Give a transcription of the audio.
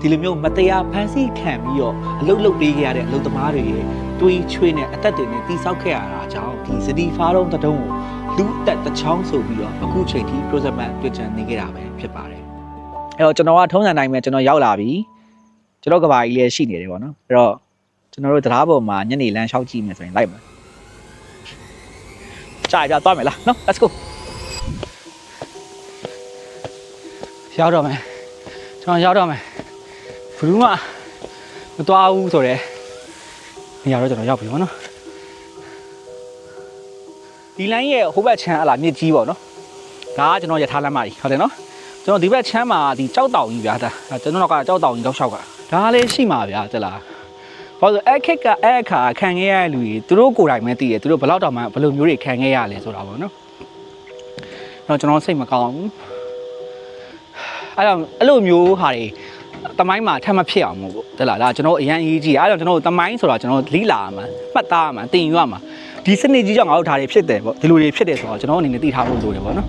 ဒီလိုမျိုးမတရားဖန်ဆီးခံပြီးတော့အလုတ်လုတ်ပေးခဲ့ရတဲ့အလုတ်သမားတွေရဲ့တွေးချွေးနဲ့အသက်တွေနဲ့တိဆောက်ခဲ့ရတာကြောင့်ဒီစတီဖားလုံးတစ်တုံးကိုလူအသက်တစ်ချောင်းဆိုပြီးတော့အခုချိန်ထိ project man တွေ့ချင်နေခဲ့တာပဲဖြစ်ပါတယ်အဲ့တော့ကျွန်တော်ကထုံးစံတိုင်းပဲကျွန်တော်ရောက်လာပြီကျွန်တော်ကဘာကြီးလည်းရှိနေတယ်ပေါ့နော်အဲ့တော့ကျွန်တော်တို့တရားပေါ်မှာညနေလမ်းလျှောက်ကြည့်မယ်ဆိုရင်လိုက်မယ်ကြာကြာသွားမယ်လားနော် let's go ရောက်တော့မယ်ကျွန်တော်ရောက်တော့မယ် ဘလူးမမသွားဘူးဆိုတော့နေရာတော့ကျွန်တော်ရောက်ပြီပေါ့နော်ဒီလိုင်းရဲ့ဟိုဘက်ချမ်းအလားမြစ်ကြီးပေါ့နော်ဒါကကျွန်တော်ရထားလမ်းမကြီးဟုတ်တယ်နော်ကျွန်တော်ဒီဘက်ချမ်းမှာဒီကြောက်တောင်ကြီးဗျာဒါကျွန်တော်ကကြောက်တောင်ကြီးတောက်လျှောက်ကဒါလည်းရှိမှာဗျာတက်လားဘာလို့အဲ့ခက်ကအဲ့အခါခံခဲ့ရတဲ့လူတွေသူတို့ကိုယ်တိုင်ပဲသိတယ်သူတို့ဘယ်တော့တောင်မှဘယ်လိုမျိုးတွေခံခဲ့ရလဲဆိုတာပေါ့နော်တော့ကျွန်တော်စိတ်မကောင်းဘူးအဲ့တော့အဲ့လိုမျိုးဟာတွေ တမိုင်းမှာထပ်မဖြစ်အောင်မို့ပေါ့တက်လားဒါကျွန်တော်အရန်အရေးကြီးအဲ့တော့ကျွန်တော်တမိုင်းဆိုတာကျွန်တော်လိလာမှာမှတ်သားမှာတင်ယူရမှာဒီစနစ်ကြီးကြောင့်ငါတို့ဒါတွေဖြစ်တယ်ပေါ့ဒီလိုတွေဖြစ်တယ်ဆိုတော့ကျွန်တော်အနေနဲ့သိထားဖို့လိုတယ်ပေါ့နော်